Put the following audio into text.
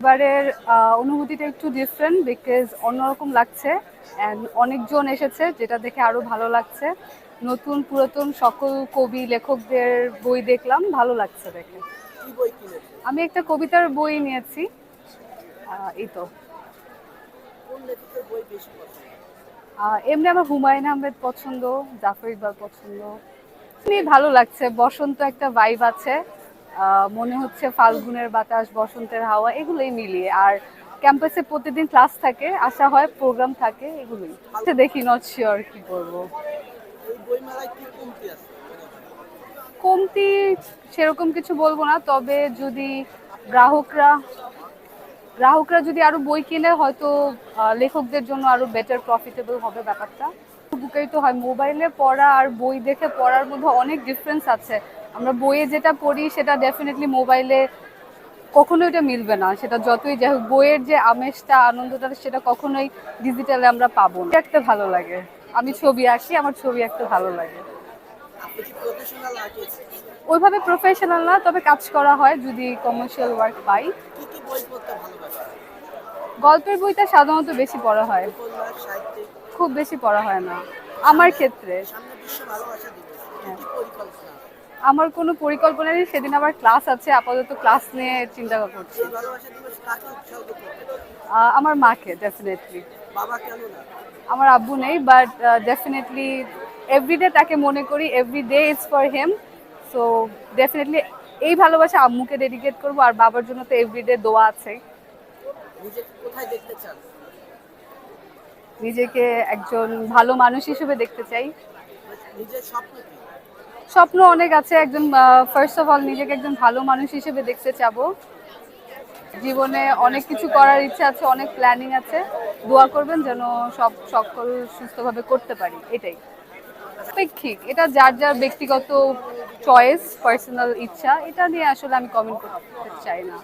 এবারের অনুভূতিটা একটু ডিফারেন্ট বিকজ অন্যরকম লাগছে অ্যান্ড অনেকজন এসেছে যেটা দেখে আরও ভালো লাগছে। নতুন পুরাতন সকল কবি লেখকদের বই দেখলাম ভালো লাগছে দেখে। আমি একটা কবিতার বই নিয়েছি। এই তো। এমনি আমার হুমায়ুন আহমেদ পছন্দ জাফর ইকবাল পছন্দ। ভালো লাগছে বসন্ত একটা ভাইব আছে। মনে হচ্ছে ফাল্গুনের বাতাস বসন্তের হাওয়া এগুলোই মিলিয়ে। আর ক্যাম্পাসে প্রতিদিন ক্লাস থাকে আসা হয় প্রোগ্রাম থাকে এগুলোই। আচ্ছা, দেখি নট শিওর কি করব। কমতি সেরকম কিছু বলব না তবে যদি গ্রাহকরা গ্রাহকরা যদি আরও বই কিনে হয়তো লেখকদের জন্য আরও বেটার প্রফিটেবল হবে ব্যাপারটা। উপকারিত হয়। মোবাইলে পড়া আর বই দেখে পড়ার মধ্যে অনেক ডিফারেন্স আছে। আমরা বইয়ে যেটা পড়ি সেটা ডেফিনেটলি মোবাইলে কখনোই এটা মিলবে না। সেটা যতই যাই হোক বইয়ের যে আমেজটা আনন্দটা সেটা কখনোই ডিজিটালে আমরা পাবো না। আঁকতে ভালো লাগে। আমি ছবি আঁকি আমার ছবি আঁকতে ভালো লাগে। ওইভাবে প্রফেশনাল না তবে কাজ করা হয় যদি কমার্শিয়াল ওয়ার্ক পাই। গল্পের বইটা সাধারণত বেশি পড়া হয়। খুব বেশি পড়া হয় না। আমার ক্ষেত্রে। আমার কোনো পরিকল্পনা নেই সেদিন আমার ক্লাস আছে, আপাতত ক্লাস নিয়ে চিন্তা করছি। আমার মাকে ডেফিনেটলি আমার আব্বু নেই বাট ডেফিনেটলি এভরিডে তাকে মনে করি every day is for them so definitely এই ভালোবাসা আম্মুকে ডেডিকেট করব, আর বাবার জন্য তো এভরিডে দোয়া আছে। নিজেকে একজন ভালো মানুষ হিসেবে দেখতে চাই। স্বপ্ন অনেক আছে। একজন ফার্স্ট অফ অল নিজেকে একজন ভালো মানুষ হিসেবে দেখতে চাবো। জীবনে অনেক কিছু করার ইচ্ছা আছে, অনেক প্ল্যানিং আছে। দোয়া করবেন যেন সব সকল সুস্থভাবে করতে পারি, এটাই। আপেক্ষিক, এটা যার যার ব্যক্তিগত চয়েস পার্সোনাল ইচ্ছা, এটা নিয়ে আসলে আমি কমেন্ট করতে চাই না।